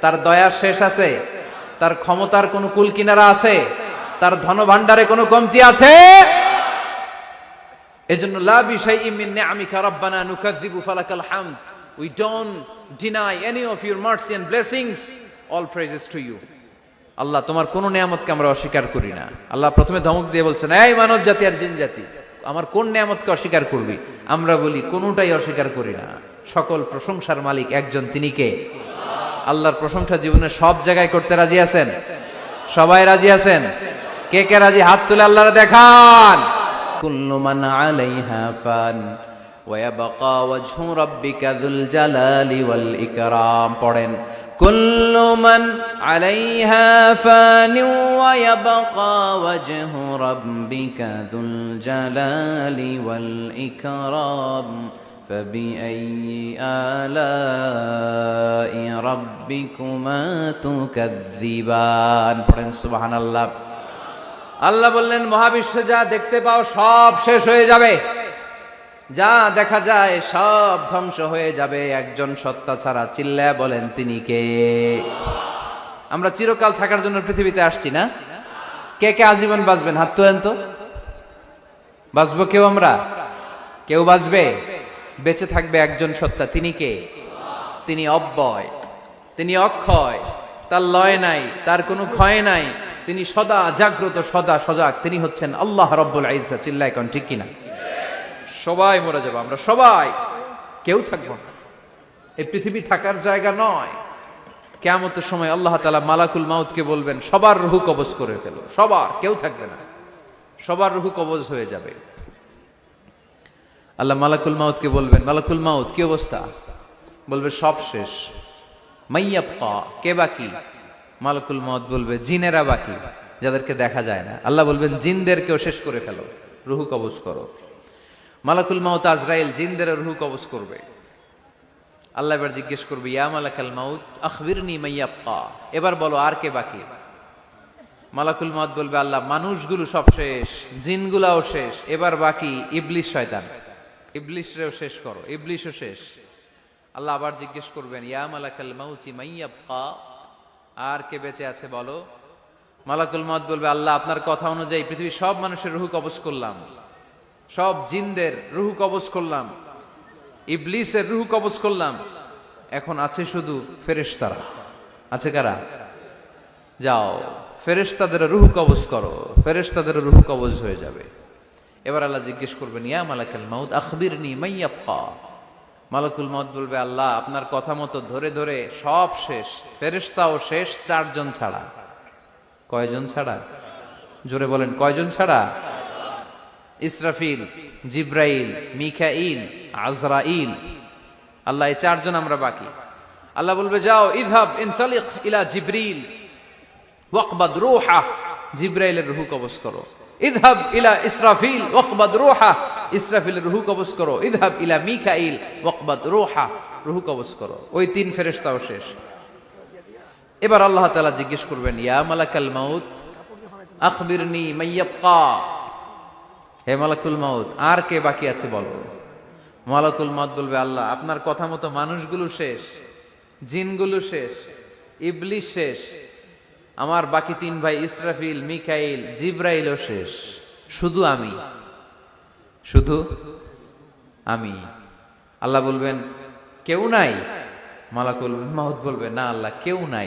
তার দয়ার শেষ আছে, তার ক্ষমতার কোন কুল কিনারা আছে, তার ধন ভান্ডারে কোনো কমতি আছে। লা আল্লাহ, তোমার কোন আমরা অস্বীকার করি না। আল্লাহ প্রথমে ধমক দিয়ে বলছেন, এই মানব জাতি আর জিন জাতি, আমার কোন নিয়ামতকে অস্বীকার করবি? আমরা বলি, কোনটাই অস্বীকার করি না। সকল প্রশংসার মালিক একজন, তিনি কে? আল্লাহর প্রশংসা জীবনে সব জায়গায় করতে রাজি আছেন সবাই রাজি আছেন কে কে রাজি হাত তুলে আল্লাহর দেখান কুল্লু মান আলাইহা ফান ويبقى وجه ربك ذو الجلال والإكرام পড়েন كل من عليها فان ويبقى وجه ربك ذو الجلال والإكرام فبأي آلاء ربكما تكذبان পড়েন সুবহান আল্লাহ আল্লাহ বললেন মহাবিশ্বে যা দেখতে পাও সব শেষ হয়ে যাবে যা দেখা যায় সব ধ্বংস হয়ে যাবে একজন সত্তা ছাড়া চিল্লা বলেন তিনি কে আমরা চিরকাল থাকার জন্য পৃথিবীতে আসছি না কে কে আজীবন বাঁচবেন হাত তোলেন তো বাঁচবো কেউ আমরা কেউ বাঁচবে বেঁচে থাকবে একজন সত্তা। তিনি কে? তিনি অব্যয়, তিনি অক্ষয়, তার লয় নাই, তার কোনো ক্ষয় নাই। তিনি সদা জাগ্রত, সদা সজাগ। তিনি হচ্ছেন আল্লাহ রব্বুল আইসা চিল্লায় কন ঠিক কিনা? সবাই মরে যাব, আমরা সবাই। কেউ থাকব না। এই পৃথিবী থাকার জায়গা নয়। কেমতের সময় আল্লাহ তালা মালাকুল মাউতকে বলবেন, সবার রুহু কবজ করে ফেলো। সবার, কেউ থাকবে না। সবার রুহু কবজ হয়ে যাবে। আল্লাহ মালাকুল মাউতকে বলবেন, মালাকুল মাউত, কি অবস্থা? বলবে, সব শেষ। মাইয়াপ্পা কে বাকি? মালাকুল মাউত বলবে, জিনেরা বাকি, যাদেরকে দেখা যায় না। আল্লাহ বলবেন, জিনদেরকেও শেষ করে ফেলো, রুহু কবজ করো। মালাকুল মাউত আজরাইল জিনদের রুহু কবজ করবে। আল্লাহ এবার জিজ্ঞেস করবে, ইয়া মালাকাল মাউত, আখবিরনি মাইয়াপ্পা এবার বলো, আর কে বাকি? মালাকুল মাউত বলবে, আল্লাহ, মানুষগুলো সব শেষ, জিনগুলাও শেষ, এবার বাকি ইবলিশ শয়তান। ইবলিশরেও শেষ করো, ইবলিশও শেষ। আল্লাহ আবার জিজ্ঞেস করবেন, ইয়া মালাকাল মাউচি মাইয়াপ্পা আর কে বেঁচে আছে বলো? মালাকুল মাউত বলবে, আল্লাহ, আপনার কথা অনুযায়ী পৃথিবীর সব মানুষের রুহু কবজ করলাম। সব জিনদের রুহু কবজ করলাম। ইবলিসের রুহু কবজ করলাম। এখন আছে শুধু ফেরেশতারা। আছে কারা? যাও, ফেরেশতাদের রুহু কবজ করো। ফেরেশতাদের রুহু কবজ হয়ে যাবে। এবার আল্লাহ জিজ্ঞেস করবেন, ইয়া মালাকাল মাউত, আখবিরনি মাইয়াপ্পা মালাকুল মাউত বলবে, আল্লাহ, আপনার কথা মতো ধরে ধরে সব শেষ, ফেরেশতাও শেষ, চারজন ছাড়া। কয়জন ছাড়া? জোরে বলেন, কয়জন ছাড়া? ইসরাফিল, জিব্রাইল মিখাইল আজরাইল। আল্লাহ, এই চারজন আমরা বাকি। আল্লাহ বলবে, যাও ইদহাব ইনসালিক ইলা জিব্রিল, ওয়াকবাদ রুহা। জিব্রাইলের রুহু কবজ করো। ইদহাব ইলা ইসরাফিল, ওয়াকবাদ রুহা। ইসরাফিলের রুহু কবজ করো। ইদহাব ইলা মিখাইল ওয়াকবাদ রুহা। রুহু কবজ করো। ওই তিন ফেরেস্তাও শেষ। এবার আল্লাহ তালা জিজ্ঞেস করবেন, ইয়া মালাকাল মাউত, আখবিরনি মাইয়াবকা হে মালাকুল মাউত, আর কে বাকি আছে বলো? মালাকুল মাউত বলবে, আল্লাহ, আপনার কথা মতো মানুষগুলো শেষ, জিনগুলো শেষ ইবলিশ শেষ আমার বাকি তিন ভাই ইসরাফিল, মিকাইল, জিব্রাইলও শেষ। শুধু আমি। শুধু আমি। আল্লাহ বলবেন, কেউ নাই? মালাকুল মাহুদ বলবে, না আল্লাহ, কেউ নাই।